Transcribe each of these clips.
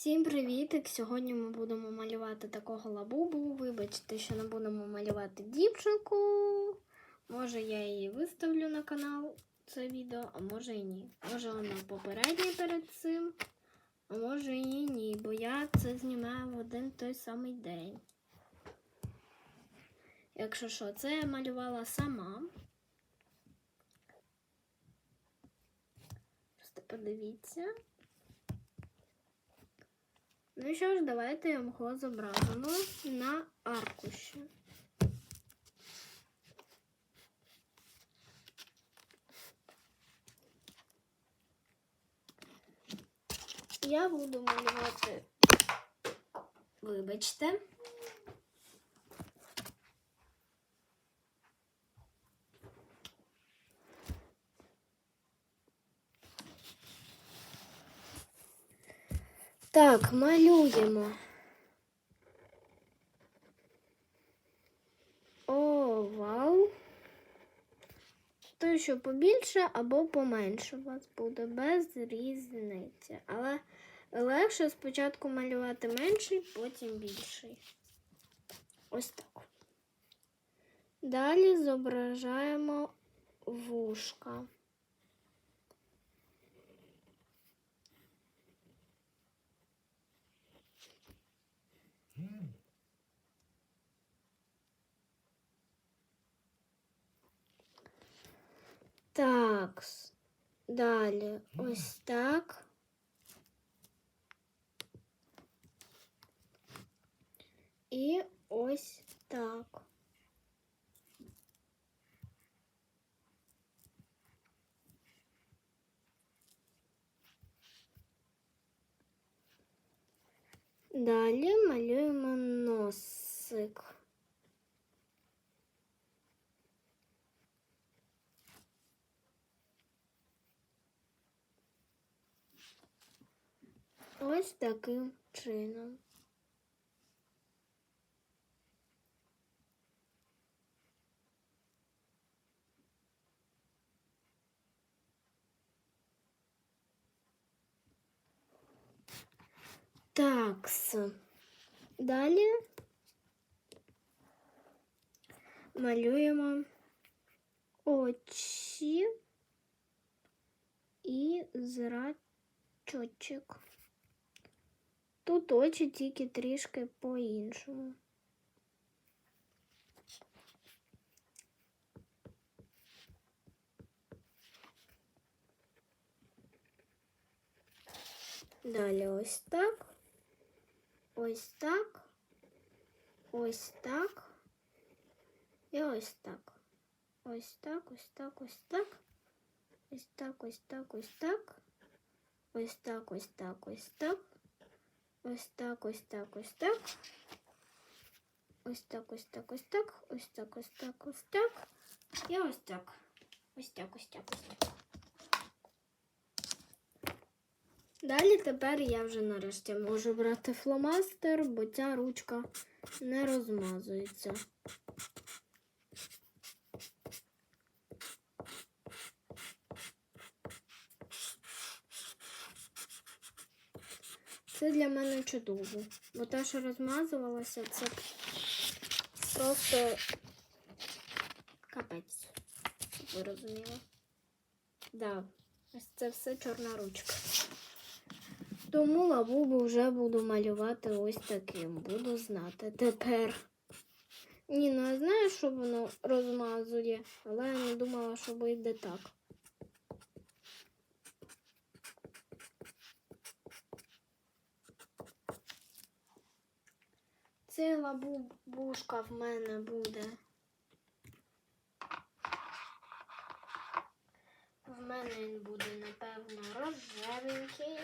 Всім привітик! Сьогодні ми будемо малювати такого лабубу. Вибачте, що не будемо малювати дівчинку. Може я її виставлю на канал це відео, а може і ні. Може вона попередня перед цим, а може і ні, бо я це знімаю в один той самий день. Якщо що, це я малювала сама. Просто подивіться. Ну що ж, давайте його зобразимо на аркуші. Я буду малювати, вибачте. Так, малюємо. Овал. То, що побільше або поменше у вас буде без різниці. Але легше спочатку малювати менший, потім більший. Ось так. Далі зображаємо вушка. Так, с- далі ось так. І ось так. Далі малюємо носик. Ось таким чином. Такс. Далі малюємо очі і зрачочок. Тут очі тільки трішки по-іншому. Далі ось так, ось так, ось так і ось так. Ось так, ось так, ось так, ось так, ось так, ось так, ось так, ось так, ось так. Ось так, ось так, ось так. Ось так, ось так, ось так. Ось так, ось так, ось так. І ось так. Ось так, ось так, ось так. Далі тепер я вже нарешті можу брати фломастер, бо ця ручка не розмазується. Це для мене чудово, бо те, що розмазувалося, це просто капець, ви розуміли. Да, ось це все чорна ручка. Тому лабубу вже буду малювати ось таким. Буду знати тепер. Ні, ну я знаю, що воно розмазує, але я не думала, що вийде так. Цей бушка в мене буде. В мене він буде, напевно, рожевенький.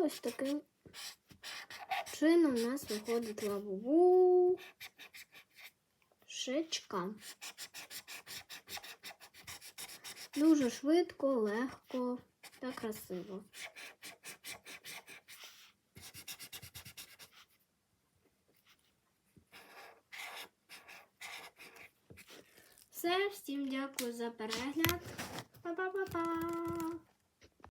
Ось таким чином у нас виходить лавову шичка. Дуже швидко, легко та красиво. Все, всім дякую за перегляд. Па-па-па-па!